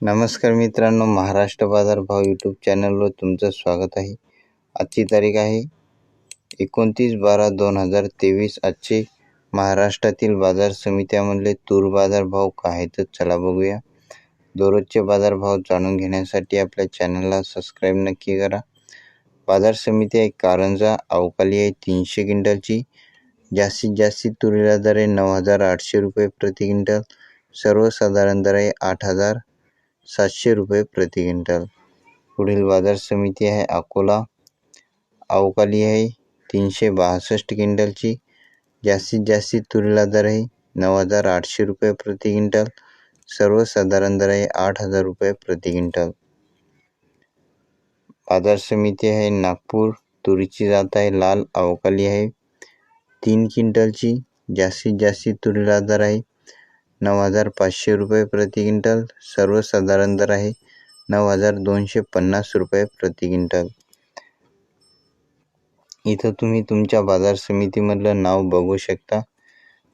नमस्कार मित्रांनो महाराष्ट्र बाजारभाव यूट्यूब चॅनलवर तुमचं स्वागत आहे. आजची तारीख आहे एकोणतीस बारा दोन हजार तेवीस. आजचे महाराष्ट्रातील बाजार समित्यामधले तूर बाजारभाव काय आहेत तर चला बघूया. दररोजचे बाजारभाव जाणून घेण्यासाठी आपल्या चॅनलला सबस्क्राईब नक्की करा. बाजार समिती आहे कारंजा अवकाली आहे तीनशे क्विंटलची. जास्तीत जास्त तुरीला दर आहे नऊ हजार आठशे रुपये प्रति क्विंटल. सर्वसाधारण दर आहे आठ हजार सातशे रुपये प्रति क्विंटल. पुढील बाज़ार समिती आहे अकोला. अवकाली आहे तीनशे बासष्ट क्विंटलची. जास्तीत जास्त तुरीला दर आहे नऊ हज़ार आठशे रुपये प्रति क्विंटल. सर्वसाधारण दर आहे आठ हज़ार रुपये प्रति क्विंटल. बाज़ार समिती आहे नागपूर. तुरीची जात आहे लाल. अवकाली आहे तीन क्विंटलची. जास्तीत जास्त तुरीला दर आहे नऊ हजार पाचशे रुपये प्रति क्विंटल. सर्वसाधारण दर आहे नऊ हजार दोनशे पन्नास रुपये प्रति क्विंटल. इथं तुम्ही तुमच्या बाजार समितीमधलं नाव बघू शकता.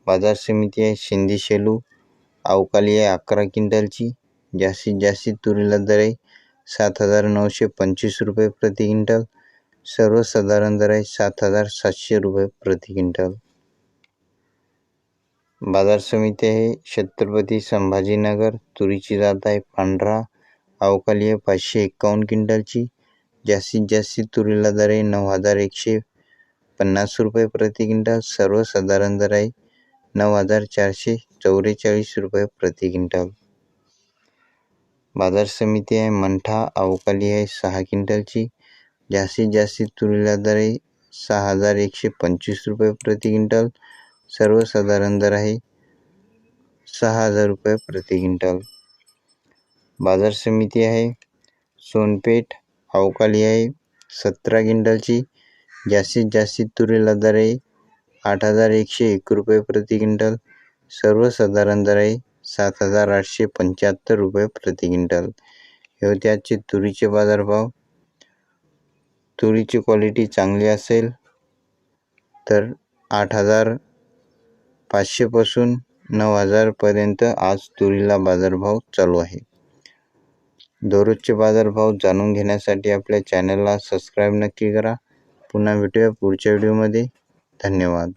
बाजार समिती आहे शिंदी शेलू. अवकाली आहे अकरा क्विंटलची. जास्तीत जास्त तुरीला दर आहे सात हजार नऊशे पंचवीस रुपये प्रति क्विंटल. सर्वसाधारण दर आहे सात हजार सातशे रुपये प्रति क्विंटल. बाजार समिती आहे. छत्रपती संभाजीनगर तुरीची जात आहे पांढरा अवकाली आहे पाचशे एक्कावन्न क्विंटलची. जास्तीत जास्त तुरीला दर आहे नऊ हजार एकशे पन्नास रुपये प्रति क्विंटल. सर्वसाधारण दर आहे नऊ हजार चारशे चौवेचाळीस रुपये प्रति क्विंटल. बाजार समिती आहे मंठा अवकाली आहे सहा क्विंटलची. जास्तीत जास्त तुरीला दर आहे सहा हजार एकशे पंचवीस रुपये प्रति क्विंटल. सर्वसाधारण दर आहे सहा हजार रुपये प्रति क्विंटल. बाजार समिती आहे सोनपेठ अवकाली आहे सतरा क्विंटलची जास्तीत जास्त तुरीला दर आहे आठ हजार एकशे एक रुपये प्रति क्विंटल सर्वसाधारण दर आहे सात हजार आठशे पंच्याहत्तर रुपये प्रति क्विंटल. हे होते आजचे तुरीचे बाजारभाव तुरीची क्वालिटी चांगली असेल तर आठ हजार पाचशेपासून नऊ हजारपर्यंत आज तुरीला बाजारभाव चालू आहे. दररोजचे बाजारभाव जाणून घेण्यासाठी आपल्या चॅनलला सबस्क्राईब नक्की करा. पुन्हा भेटूया पुढच्या व्हिडिओमध्ये. धन्यवाद.